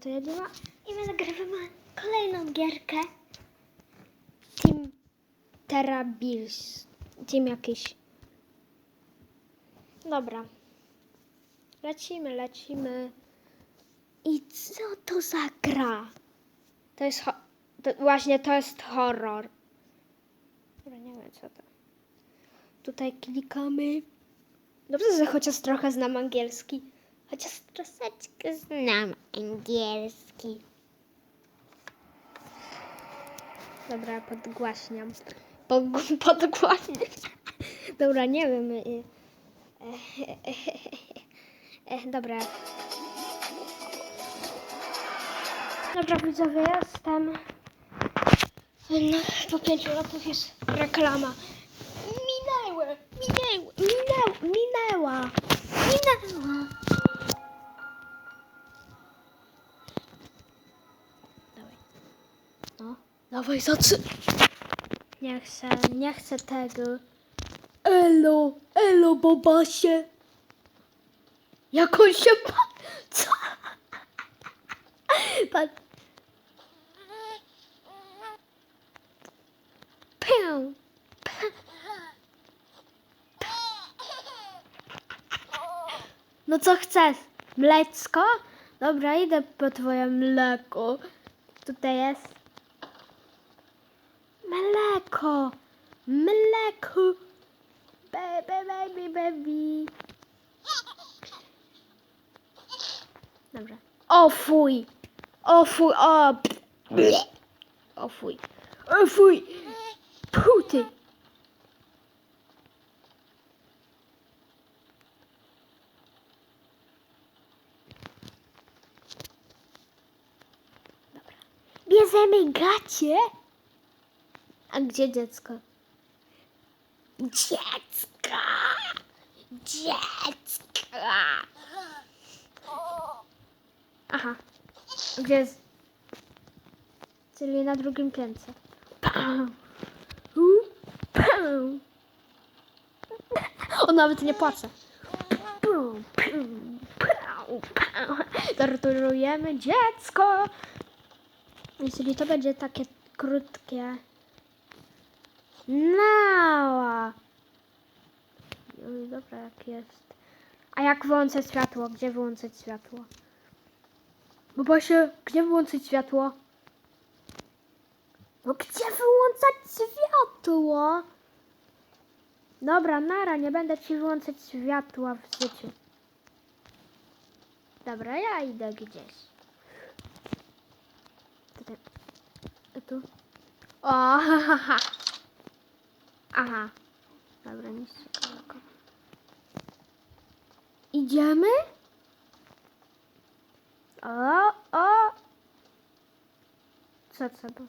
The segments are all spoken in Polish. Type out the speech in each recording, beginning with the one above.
To jedziemy i my nagrywamy kolejną gierkę. Team Terrabils. Team jakiś. Dobra. Lecimy, lecimy. I co to za gra? To jest to, właśnie to jest horror. Dobra, nie wiem co to. Tutaj klikamy. Dobrze, że chociaż trochę znam angielski. Chociaż troszeczkę znam angielski. Dobra, podgłaśniam. Po, podgłaśniam. Dobra, nie wiem. y, e, Dobra. Dobra, widzowie, jestem. No, po pięciu latach jest reklama. Dawaj, zaczy. Nie chcę, nie chcę tego. Elo, elo, bobasie. Jak on się pa... Co? Pan... No co chcesz? Mleczko? Dobra, idę po twoje mleko. Tutaj jest. Mleko. Mleko. Baby, baby, baby. Dobra. O fuj. O fuj. O. O fuj. O fuj. Puty. Bierzemy gacie. A gdzie dziecko? Dziecko! Dziecko! Aha. Gdzie jest? Czyli na drugim piętrze. Pam. Pam. On nawet nie płacze. Torturujemy dziecko. Jeśli to będzie takie krótkie. Nała. No i dobra, jak jest. A jak wyłączę światło? Gdzie wyłączyć światło? Bo Basie, gdzie wyłączyć światło? No gdzie wyłączać światło? Dobra, nara, nie będę ci wyłączać światła w życiu. Dobra, ja idę gdzieś. Tu? O, ha, ha, ha. Aha. Dobra, nic ciekawego. Idziemy? O, o. Co trzeba?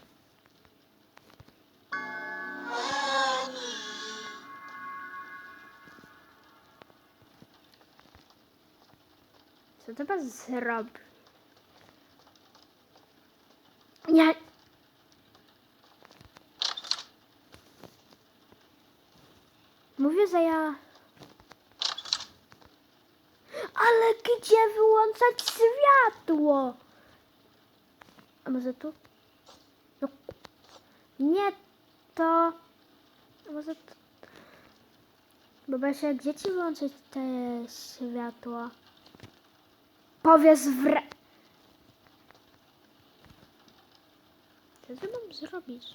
Co to pan zrobi? Nie. Że ja... Ale gdzie wyłączać światło? A może tu? No. Nie to. A może tu? Bobasia, gdzie ci wyłączyć te światło? Powiedz w re... Co ja mam zrobić?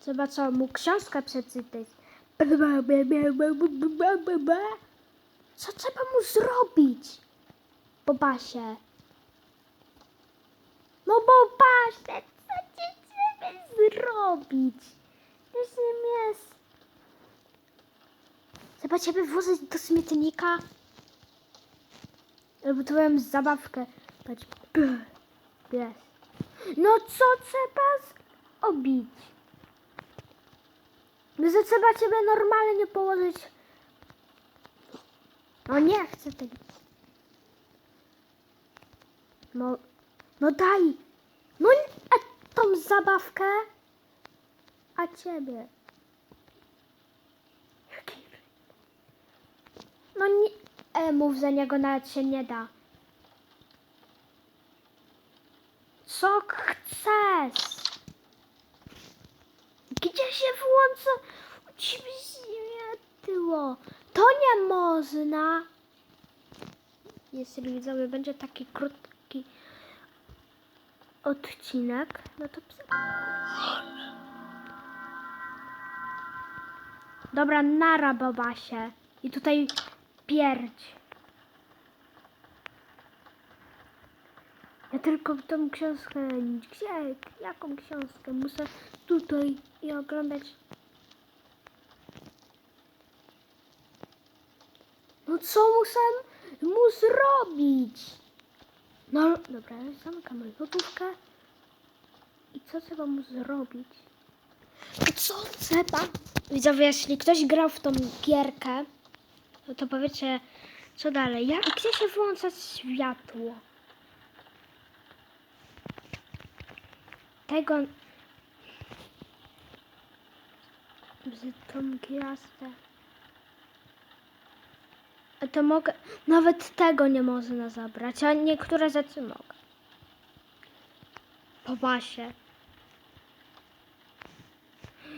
Trzeba co, mu książkę przeczytać. Co trzeba mu zrobić? Bobasie. No Bobasie, co ci trzeba zrobić? Już nie jest. Trzeba ciebie włożyć do śmietnika. Twoją zabawkę. Patrz. Pies. No co trzeba zrobić? No, że trzeba ciebie normalnie położyć. No nie chcę tego. No, no daj. No a tą zabawkę. A ciebie. No nie. E, mów, że niego nawet się nie da. co chcesz? Gdzie się włącza? Ciebie światło. To nie można. Jeśli widzowie będzie taki krótki odcinek, no to ps- Dobra, nara babasie. I tutaj pierdź. Ja tylko tą książkę. Gdzie? Jaką książkę? Muszę tutaj i oglądać. No co muszę mu zrobić? No dobra, zamykam lodówkę. I co trzeba mu zrobić? No co trzeba? Widzowie, jeśli ktoś grał w tą gierkę, no to powiecie, co dalej? Jak, gdzie się włącza światło? Tego... Tą gwiazdę. A to mogę... Nawet tego nie można zabrać, a niektóre rzeczy mogę. Po masie.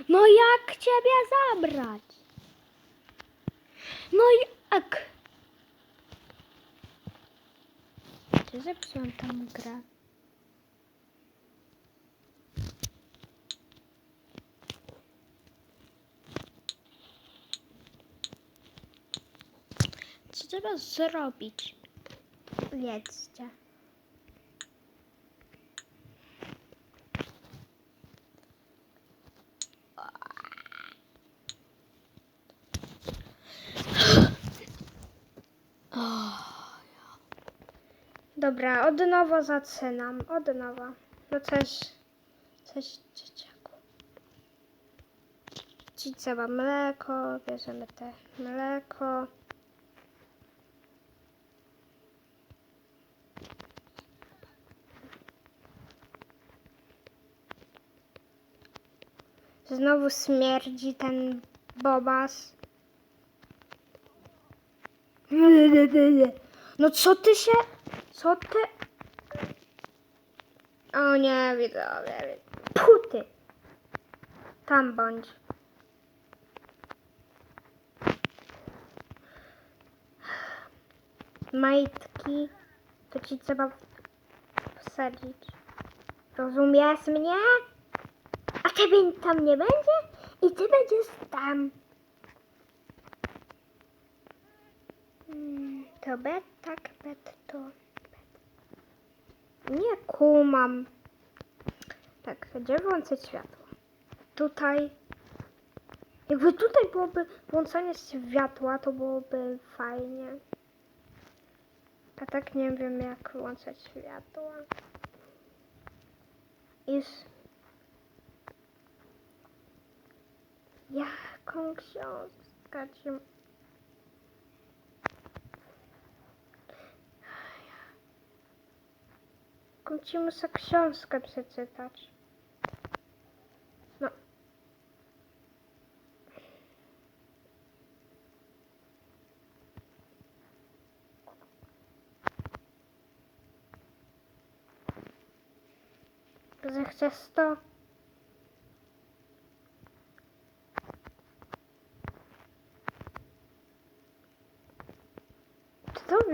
No jak ciebie zabrać? No jak? Czy zepsułam tam grę? Trzeba zrobić? Wiedzcie. Dobra, od nowa zaczynam. Od nowa. No coś. Coś dzieciaku. Ci trzeba mleko, bierzemy te mleko. Znowu śmierdzi ten bobas. No co ty się... Co ty... O nie, widzowie. Puty. Tam bądź. Majtki. To ci trzeba wsadzić. Rozumiesz mnie? Ciebie tam nie będzie? I ty będziesz tam. Mm, To bet, tak, bet, to bet. Nie kumam. Tak, gdzie włączyć światło? Tutaj. Jakby tutaj byłoby włączenie światła, to byłoby fajnie. A tak nie wiem jak włączać światła. Już. Jaką książkę ci... Jaką ci muszę książkę przeczytać? No. Że chcesz to?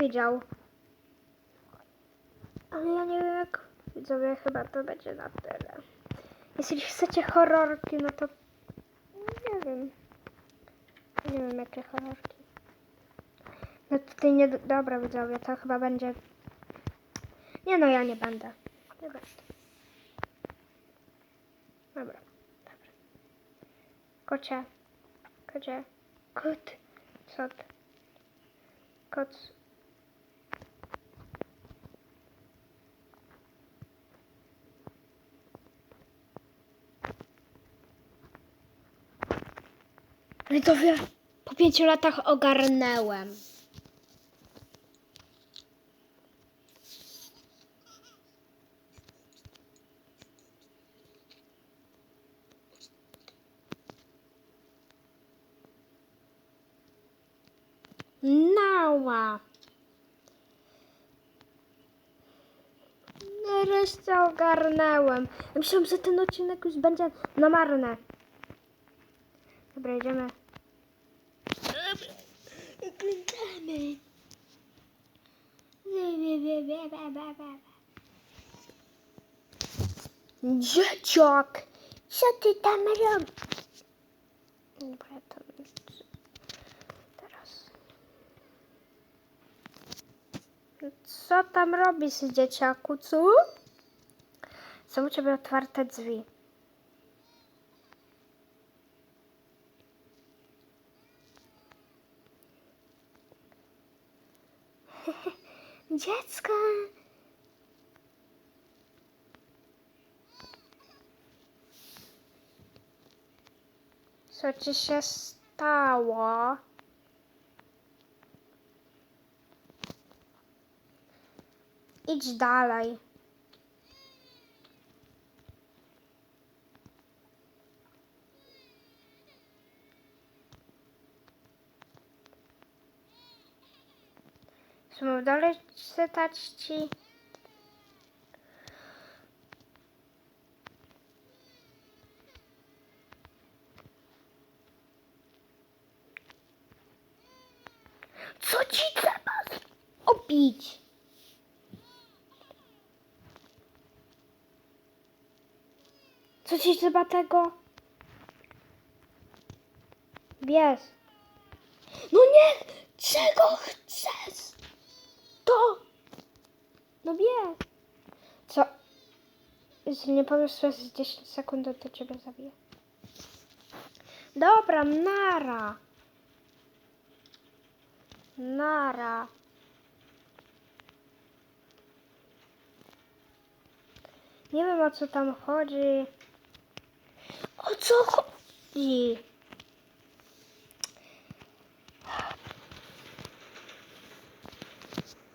Widział? Ale ja nie wiem jak... Widzowie, chyba to będzie na tyle. Jeśli chcecie horrorki, no to... Nie wiem. Nie wiem jakie horrorki. No tutaj nie... Dobra widzowie, to chyba będzie... Nie no, ja nie będę. Nie będę. Dobra. Dobra. Kocie. Kocie. Kot. Co ty? Kot. Widzowie, po pięciu latach ogarnęłem. Nała. Nareszcie ogarnęłem. Ja myślałem, że ten odcinek już będzie na marne. Dobra, idziemy. Oglądamy. Dzieciak! Co ty tam robisz? Dobra, to teraz. Co tam robisz, dzieciaku, co? Są u ciebie otwarte drzwi. Dziecko! Co ci się stało? Idź dalej. Mam dalej czytać ci? Co ci trzeba obić? Co ci trzeba tego? Bierz. No nie! Czego chcesz? To! No bierz. Co? Jeśli nie powiesz przez 10 sekund, to ciebie zabiję. Dobra, nara. Nara. Nie wiem o co tam chodzi. O co chodzi?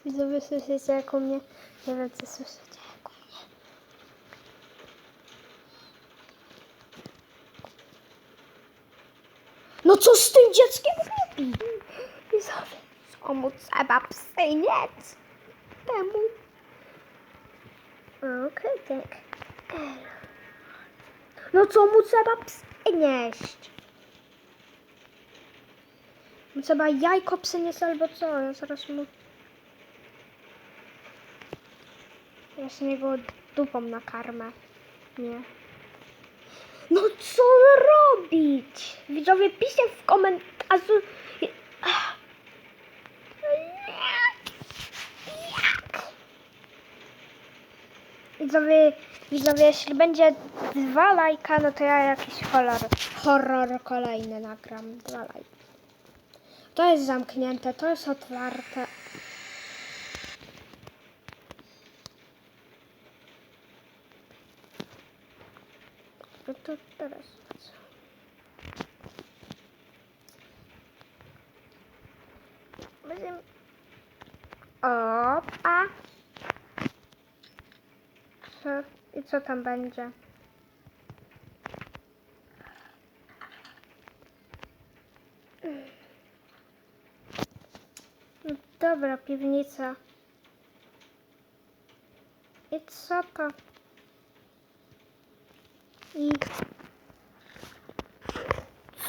Widzowie słyszycie jak u mnie? Nie wiem co słyszycie jak u mnie. No co z tym dzieckiem robi? Widzowie, co mu trzeba przynieść? Temu. Okej, tak. No co mu trzeba przynieść? Trzeba jajko przynieść albo co? Ja zaraz mu... Ja z niego dupą nakarmę. Nie. No co robić? Widzowie, piszcie w komentarzu... Widzowie, widzowie, jeśli będzie dwa lajka, no to ja jakiś horror, horror kolejny nagram. Dwa lajki. To jest zamknięte, to jest otwarte. No to teraz co? Będziemy... Opa. Co? I co tam będzie? No Dobra, piwnica. I co to? I...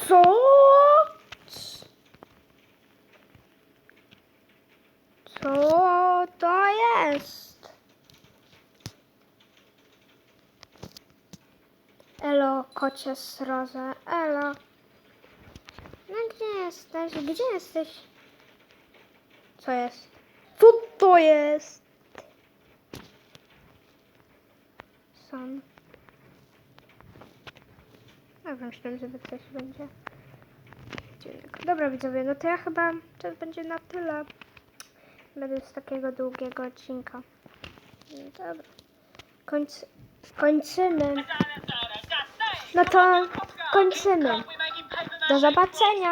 Co? Co to jest? Elo, kocie sroze. Elo. No gdzie jesteś? Gdzie jesteś? Co jest? Co to jest? Son. Ja myślałem, że coś będzie. Dobra widzowie, no to ja chyba to będzie na tyle. Będę z takiego długiego odcinka. No Dobra. Końc... Kończymy. No to kończymy. Do zobaczenia.